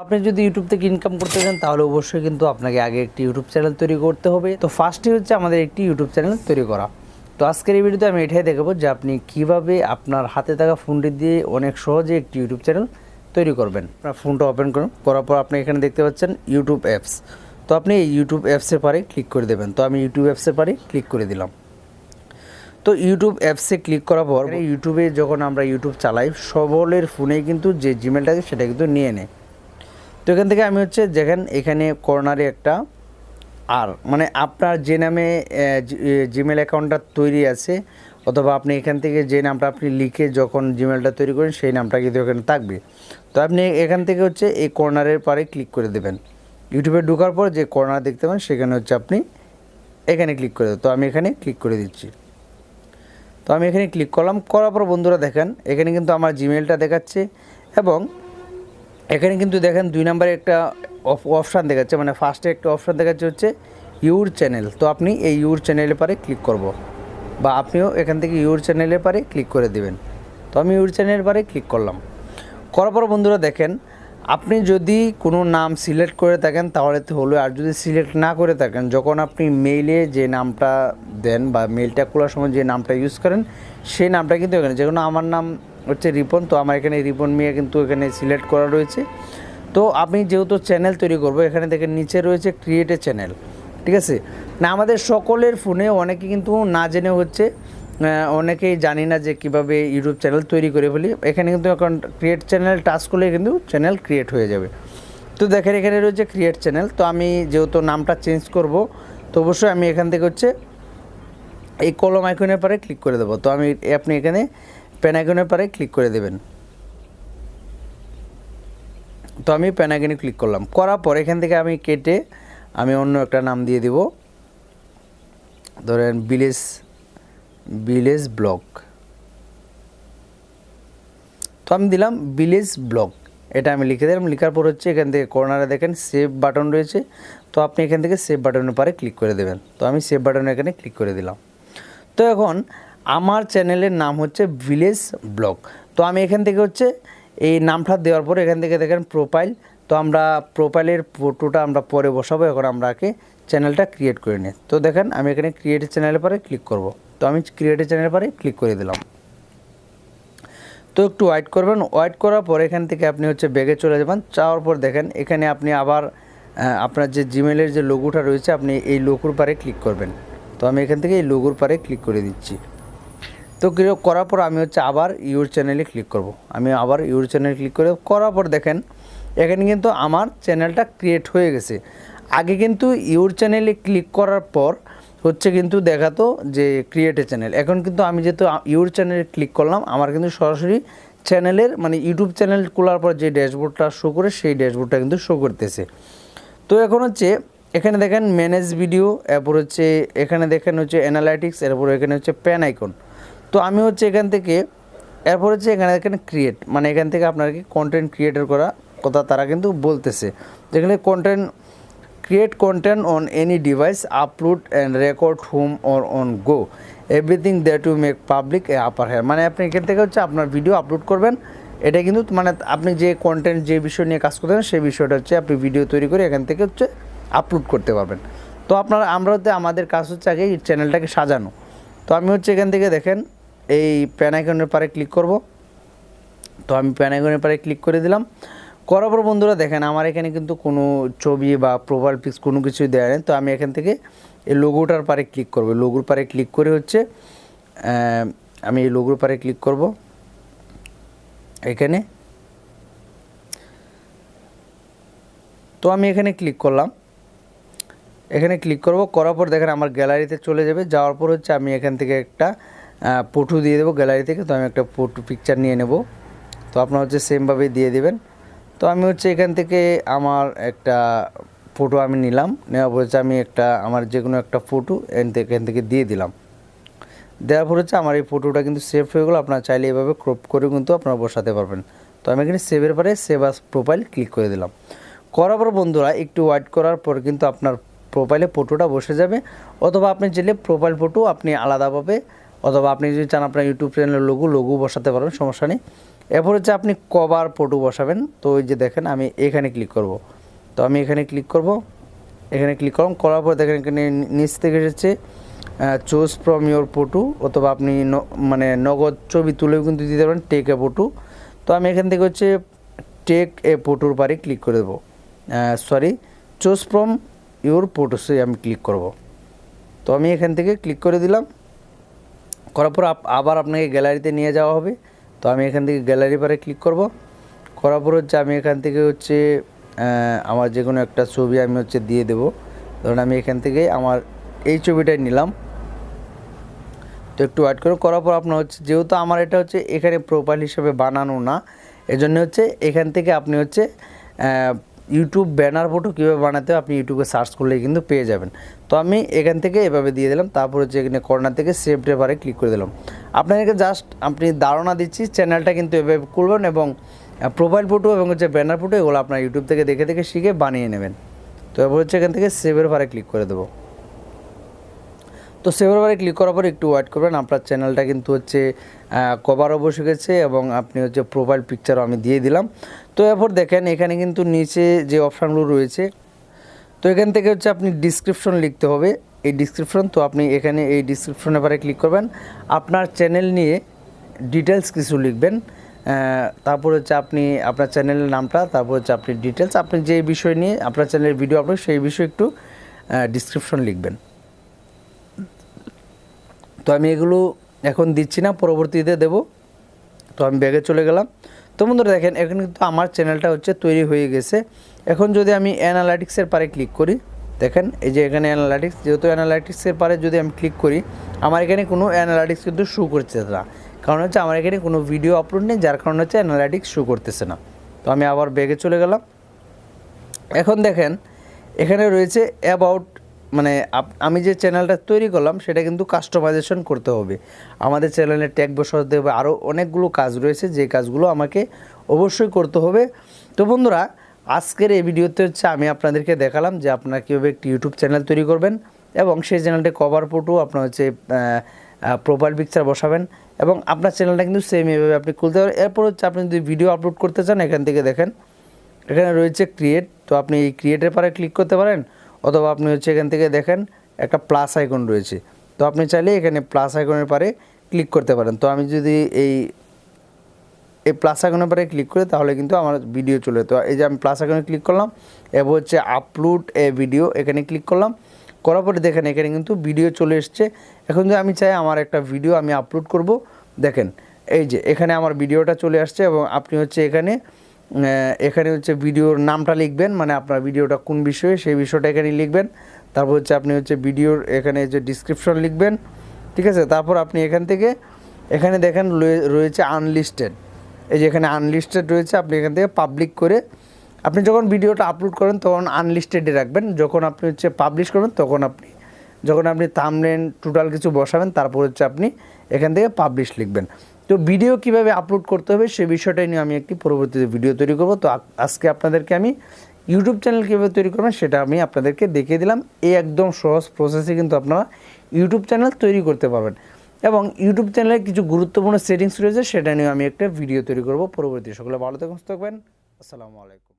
আপনি যদি ইউটিউব থেকে ইনকাম করতে চান, তাহলে অবশ্যই কিন্তু আপনাকে আগে একটি ইউটিউব চ্যানেল তৈরি করতে হবে। তো ফার্স্টে হচ্ছে আমাদের একটি ইউটিউব চ্যানেল তৈরি করা। তো আজকের এই ভিডিওতে আমি এটাই দেখাবো যে আপনি কীভাবে আপনার হাতে থাকা ফোনটি দিয়ে অনেক সহজে একটি ইউটিউব চ্যানেল তৈরি করবেন। আপনার ফোনটা ওপেন করুন, করার পর আপনি এখানে দেখতে পাচ্ছেন ইউটিউব অ্যাপস তো আপনি এই ইউটিউব অ্যাপসের পারে ক্লিক করে দেবেন। তো আমি ইউটিউব অ্যাপসের পারে ক্লিক করে দিলাম। তো ইউটিউব অ্যাপসে ক্লিক করার পর ইউটিউবে যখন আমরা ইউটিউব চালাই, সবলের ফোনেই কিন্তু যে জিমেলটা আছে, সেটা কিন্তু নিয়ে নেয়। তো এখান থেকে আমি হচ্ছে যেখান এখানে কর্নারে একটা আর মানে আপনার যে নামে জিমেল অ্যাকাউন্টটা তৈরি আছে, অথবা আপনি এখান থেকে যে নামটা আপনি লিখে যখন জিমেলটা তৈরি করেন, সেই নামটা কিন্তু এখানে থাকবে। তো আপনি এখান থেকে হচ্ছে এই কর্নারের পারে ক্লিক করে দেবেন। ইউটিউবে ঢোকার পর যে কর্নার দেখতে পান, সেখানে হচ্ছে আপনি এখানে ক্লিক করে তো আমি এখানে ক্লিক করে দিচ্ছি। তো আমি এখানে ক্লিক করলাম, করার পর বন্ধুরা দেখেন, এখানে কিন্তু আমার জিমেলটা দেখাচ্ছে এবং এখানে কিন্তু দেখেন দুই নম্বরে একটা অপশান দেখাচ্ছে মানে ফার্স্টে একটা অপশান দেখাচ্ছে হচ্ছে ইউর চ্যানেল তো আপনি এই ইউর চ্যানেলের পারে ক্লিক করব। বা আপনিও এখান থেকে ইউর চ্যানেলের পারে ক্লিক করে দেবেন। তো আমি ইউর চ্যানেলের পারে ক্লিক করলাম। করার পর বন্ধুরা দেখেন, আপনি যদি কোনো নাম সিলেক্ট করে থাকেন, তাহলে তো হলো। আর যদি সিলেক্ট না করে থাকেন, যখন আপনি মেইলে যে নামটা দেন বা মেইলটা খোলার সময় যে নামটা ইউজ করেন, সেই নামটা কিন্তু এখানে যেমন আমার নাম হচ্ছে রিপন, তো আমার এখানে রিপন মিয়া কিন্তু এখানে সিলেক্ট করা রয়েছে। তো আমি যেহেতু চ্যানেল তৈরি করব, এখানে দেখেন নিচে রয়েছে ক্রিয়েট চ্যানেল ঠিক আছে? না, আমাদের সকলের ফোনে অনেকে কিন্তু না জেনে হচ্ছে অনেকেই জানি না যে কীভাবে ইউটিউব চ্যানেল তৈরি করে ফেলি। এখানে কিন্তু এখন ক্রিয়েট চ্যানেল টাচ করলে কিন্তু চ্যানেল ক্রিয়েট হয়ে যাবে। তো দেখেন এখানে রয়েছে ক্রিয়েট চ্যানেল তো আমি যেহেতু নামটা চেঞ্জ করব, তো অবশ্যই আমি এখান থেকে হচ্ছে এই কলম আইকনের পরে ক্লিক করে দেবো। তো আমি আপনি এখানে আইকনের পরে ক্লিক করে দেবেন। তো আমি আইকনে ক্লিক করলাম। করার পর এখান থেকে আমি কেটে আমি অন্য একটা নাম দিয়ে দিব। ধরেন ভিলেজ ভিলেজ ব্লক তো আমি দিলাম ভিলেজ ব্লক এটা আমি লিখে দিলাম। লেখার পর হচ্ছে এখান থেকে কর্নারে দেখেন সেভ বাটন রয়েছে। তো আপনি এখান থেকে সেভ বাটনের পারে ক্লিক করে দেবেন। তো আমি সেভ বাটনে এখানে ক্লিক করে দিলাম। তো এখন আমার চ্যানেলের নাম হচ্ছে ভিলেজ ব্লগ। তো আমি এখান থেকে হচ্ছে এই নামটা দেওয়ার পর এখান থেকে দেখেন প্রোফাইল তো আমরা প্রোফাইলের ফটোটা আমরা পরে বসাবো, এখন আমরা আগে চ্যানেলটা ক্রিয়েট করে নিই। তো দেখেন, আমি এখানে ক্রিয়েট চ্যানেলের পরে ক্লিক করব। তো আমি ক্রিয়েট চ্যানেলের পরে ক্লিক করে দিলাম। তো একটু ওয়েট করবেন। ওয়েট করার পর এখান থেকে আপনি হচ্ছে ব্যাগে চলে যাবেন। যাওয়ার পর দেখেন, এখানে আপনি আবার আপনার যে জিমেলের যে লোগোটা রয়েছে, আপনি এই লোগোর পারে ক্লিক করবেন। তো আমি এখান থেকে এই লোগোর পারে ক্লিক করে দিচ্ছি। তো করার পর আমি হচ্ছে আবার ইউর চ্যানেলে ক্লিক করব। আমি আবার ইউর চ্যানেলে ক্লিক করে করার পর দেখেন, এখানে কিন্তু আমার চ্যানেলটা ক্রিয়েট হয়ে গেছে। আগে কিন্তু ইউর চ্যানেলে ক্লিক করার পর হচ্ছে কিন্তু দেখাতো যে ক্রিয়েটে চ্যানেল। এখন কিন্তু আমি যেহেতু ইউর চ্যানেলে ক্লিক করলাম, আমার কিন্তু সরাসরি চ্যানেলের মানে ইউটিউব চ্যানেল খোলার পর যে ড্যাশবোর্ডটা শো করে সেই ড্যাশবোর্ডটা কিন্তু শো করতেছে। তো এখন হচ্ছে এখানে দেখেন ম্যানেজ ভিডিও এরপর হচ্ছে এখানে দেখেন হচ্ছে অ্যানালাইটিক্স এরপর এখানে হচ্ছে প্যান আইকন তো আমি হচ্ছে এখান থেকে, এরপর হচ্ছে এখানে এখানে ক্রিয়েট মানে এখান থেকে আপনাকে কন্টেন্ট ক্রিয়েটর করা কথা তারা কিন্তু বলতেছে। যেখানে content create content on any device, upload and record home or on go everything that you make public a upper here মানে আপনি এখান থেকে হচ্ছে আপনার ভিডিও আপলোড করবেন। এটা কিন্তু মানে আপনি যে কন্টেন্ট যে বিষয় নিয়ে কাজ করতেন সেই বিষয়টা হচ্ছে আপনি ভিডিও তৈরি করে এখান থেকে হচ্ছে আপলোড করতে পারবেন। তো আপনার, আমরা হচ্ছে আমাদের কাজ হচ্ছে আগে চ্যানেলটাকে সাজানো। তো আমি হচ্ছে এখান থেকে দেখেন এই প্যান আইকনের পারে ক্লিক করব। তো আমি প্যান আইকনের পারে ক্লিক করে দিলাম। করার পর বন্ধুরা দেখেন, আমার এখানে কিন্তু কোনো ছবি বা প্রোফাইল পিক্স কোনো কিছুই দেওয়া নেই। তো আমি এখান থেকে এই লোগোটার পারে ক্লিক করব। লোগোর পারে ক্লিক করে হচ্ছে আমি এই লোগোর পারে ক্লিক করব। এখানে। তো আমি এখানে ক্লিক করলাম। এখানে ক্লিক করব। করার পর দেখেন, আমার গ্যালারিতে চলে যাবে। যাওয়ার পর হচ্ছে আমি এখান থেকে একটা ফটো দিয়ে দেবো গ্যালারি থেকে, তো আমি একটা ফটো পিকচার নিয়ে নেব। তো আপনার হচ্ছে সেমভাবে দিয়ে দেবেন। তো আমি হচ্ছে এখান থেকে আমার একটা ফটো আমি নিলাম, নেওয়ার পর হচ্ছে আমি একটা, আমার যে কোনো একটা ফটো এখান থেকে দিয়ে দিলাম। দেওয়ার পর হচ্ছে আমার এই ফটোটা কিন্তু সেভ হয়ে গেলো, আপনারা চাইলে এভাবে ক্রপ করে কিন্তু আপনারা বসাতে পারবেন। তো আমি এখানে সেভের পরে সেভ আস প্রোফাইল ক্লিক করে দিলাম। করার পর বন্ধুরা, একটু ওয়াইট করার পর কিন্তু আপনার প্রোফাইলে ফটোটা বসে যাবে। অথবা আপনি চাইলে প্রোফাইল ফটো আপনি আলাদাভাবে অথবা আপনি যদি চান আপনার ইউটিউব চ্যানেলের লোগো লোগো বসাতে পারবেন, সমস্যা নেই। এরপর হচ্ছে আপনি কভার ফটো বসাবেন। তো ওই যে দেখেন, আমি এখানে ক্লিক করব। তো আমি এখানে ক্লিক করব। এখানে ক্লিক করলাম, করার পর দেখেন এখানে নিচ থেকে এসেছে চুজ ফ্রম ইয়োর ফটো অথবা আপনি মানে নগদ ছবি তুলেও কিন্তু দিতে পারেন টেক এ ফটো তো আমি এখান থেকে হচ্ছে টেক এ ফটোর পারে ক্লিক করে দেবো। সরি চুজ ফ্রম ইওর ফটোসে আমি ক্লিক করব। তো আমি এখান থেকে ক্লিক করে দিলাম। করার পর আবার আপনাকে গ্যালারিতে নিয়ে যাওয়া হবে। তো আমি এখান থেকে গ্যালারি পারে ক্লিক করব। করার পর হচ্ছে আমি এখান থেকে হচ্ছে আমার যে কোনো একটা ছবি আমি হচ্ছে দিয়ে দেবো। ধরুন আমি এখান থেকে আমার এই ছবিটাই নিলাম। তো একটু ওয়েট করে। করার পর আপনার হচ্ছে, যেহেতু আমার এটা হচ্ছে এখানে প্রোফাইল হিসেবে বানানো না, এজন্য হচ্ছে এখান থেকে আপনি হচ্ছে ইউটিউব ব্যানার ফটো কীভাবে বানাতে আপনি ইউটিউবে সার্চ করলেই কিন্তু পেয়ে যাবেন। তো আমি এখান থেকে এভাবে দিয়ে দিলাম, তারপর হচ্ছে এখানে কর্নার থেকে সেভ ড্রেভারে ক্লিক করে দিলাম। আপনাদেরকে জাস্ট আপনি ধারণা দিচ্ছি চ্যানেলটা কিন্তু এভাবে করবেন এবং প্রোফাইল ফটো এবং হচ্ছে ব্যানার ফটো এগুলো আপনার ইউটিউব থেকে দেখে দেখে শিখে বানিয়ে নেবেন। তো এবার হচ্ছে এখান থেকে সেভের ভারে ক্লিক করে দেবো। তো সেভের বারে ক্লিক করার পর একটু ওয়েট করবেন। আপনার চ্যানেলটা কিন্তু হচ্ছে কভারও বসে গেছে এবং আপনি হচ্ছে প্রোফাইল পিকচারও আমি দিয়ে দিলাম। তো এরপর দেখেন, এখানে কিন্তু নিচে যে অপশানগুলো রয়েছে, তো এখান থেকে হচ্ছে আপনি ডিসক্রিপশন লিখতে হবে। এই ডিসক্রিপশন তো আপনি এখানে এই ডিসক্রিপশনের পারে ক্লিক করবেন। আপনার চ্যানেল নিয়ে ডিটেলস কিছু লিখবেন। তারপর হচ্ছে আপনি, আপনার চ্যানেলের নামটা, তারপর হচ্ছে আপনি ডিটেলস আপনি যে বিষয় নিয়ে, আপনার চ্যানেলের ভিডিও আপলোড সেই বিষয়ে একটু ডিসক্রিপশন লিখবেন। তো আমি এগুলো এখন দিচ্ছি না, পরবর্তীতে দেব। তো আমি ব্যাগে চলে গেলাম। তো বন্ধুরা দেখেন, এখন কিন্তু আমার চ্যানেলটা হচ্ছে তৈরি হয়ে গেছে। এখন যদি আমি অ্যানালাইটিক্সের পারে ক্লিক করি, দেখেন এই যে এখানে অ্যানালাইটিক্স, যেহেতু অ্যানালাইটিক্সের পারে যদি আমি ক্লিক করি, আমার এখানে কোনো অ্যানালাইটিক্স কিন্তু শু করছে না। কারণ হচ্ছে আমার এখানে কোনো ভিডিও আপলোড নেই, যার কারণে হচ্ছে অ্যানালাইটিক্স শু করতেছে না। তো আমি আবার ব্যাগে চলে গেলাম। এখন দেখেন, এখানে রয়েছে অ্যাবাউট মানে আমি যে চ্যানেলটা তৈরি করলাম, সেটা কিন্তু কাস্টমাইজেশন করতে হবে। আমাদের চ্যানেলে ট্যাগ বসাতে হবে আরও অনেকগুলো কাজ রয়েছে, যে কাজগুলো আমাকে অবশ্যই করতে হবে। তো বন্ধুরা, আজকের এই ভিডিওতে হচ্ছে আমি আপনাদেরকে দেখালাম যে আপনারা কীভাবে একটি ইউটিউব চ্যানেল তৈরি করবেন এবং সেই চ্যানেলটি কভার ফটো আপনার হচ্ছে প্রোফাইল পিকচার বসাবেন এবং আপনার চ্যানেলটা কিন্তু সেম এভাবে আপনি খুলতে পারেন। এরপর হচ্ছে আপনি যদি ভিডিও আপলোড করতে চান, এখান থেকে দেখেন, এখানে রয়েছে ক্রিয়েট তো আপনি এই ক্রিয়েটের পরে ক্লিক করতে পারেন। অথবা আপনি হচ্ছে এখান থেকে দেখেন একটা প্লাস আইকন রয়েছে। তো আপনি চাইলে এখানে প্লাস আইকনের পারে ক্লিক করতে পারেন। তো আমি যদি এই এই প্লাস আইকনের পারে ক্লিক করি, তাহলে কিন্তু আমার ভিডিও চলে তো এই যে আমি প্লাস আইকনে ক্লিক করলাম, এবার হচ্ছে আপলোড এ ভিডিও এখানে ক্লিক করলাম। করার পরে দেখেন এখানে কিন্তু ভিডিও চলে এসছে। এখন যদি আমি চাই আমার একটা ভিডিও আমি আপলোড করব। দেখেন, এই যে এখানে আমার ভিডিওটা চলে আসছে এবং আপনি হচ্ছে এখানে এখানে হচ্ছে ভিডিওর নামটা লিখবেন মানে আপনার ভিডিওটা কোন বিষয়ে, সেই বিষয়টা এখানে লিখবেন। তারপর হচ্ছে আপনি হচ্ছে ভিডিওর এখানে যে ডিসক্রিপশন লিখবেন, ঠিক আছে? তারপর আপনি এখান থেকে, এখানে দেখেন রয়েছে আনলিস্টেড এই যে এখানে আনলিস্টেড রয়েছে, আপনি এখান থেকে পাবলিক করে, আপনি যখন ভিডিওটা আপলোড করেন, তখন আনলিস্টেডে রাখবেন। যখন আপনি হচ্ছে পাবলিশ করবেন তখন আপনি, যখন আপনি থামলেন টোটাল কিছু বসাবেন, তারপর হচ্ছে আপনি এখান থেকে পাবলিশ লিখবেন। তো ভিডিও কীভাবে আপলোড করতে হবে সে বিষয়টাই নিয়ে আমি একটি পরবর্তীতে ভিডিও তৈরি করব। তো আজকে আপনাদেরকে আমি ইউটিউব চ্যানেল কীভাবে তৈরি করবেন সেটা আমি আপনাদেরকে দেখিয়ে দিলাম। এই একদম সহজ প্রসেসে কিন্তু আপনারা ইউটিউব চ্যানেল তৈরি করতে পারবেন। এবং ইউটিউব চ্যানেলে কিছু গুরুত্বপূর্ণ সেটিংস রয়েছে, সেটা নিয়ে আমি একটা ভিডিও তৈরি করব। পরবর্তী সকলে ভালো থাকুন থাকবেন। আসসালামু আলাইকুম।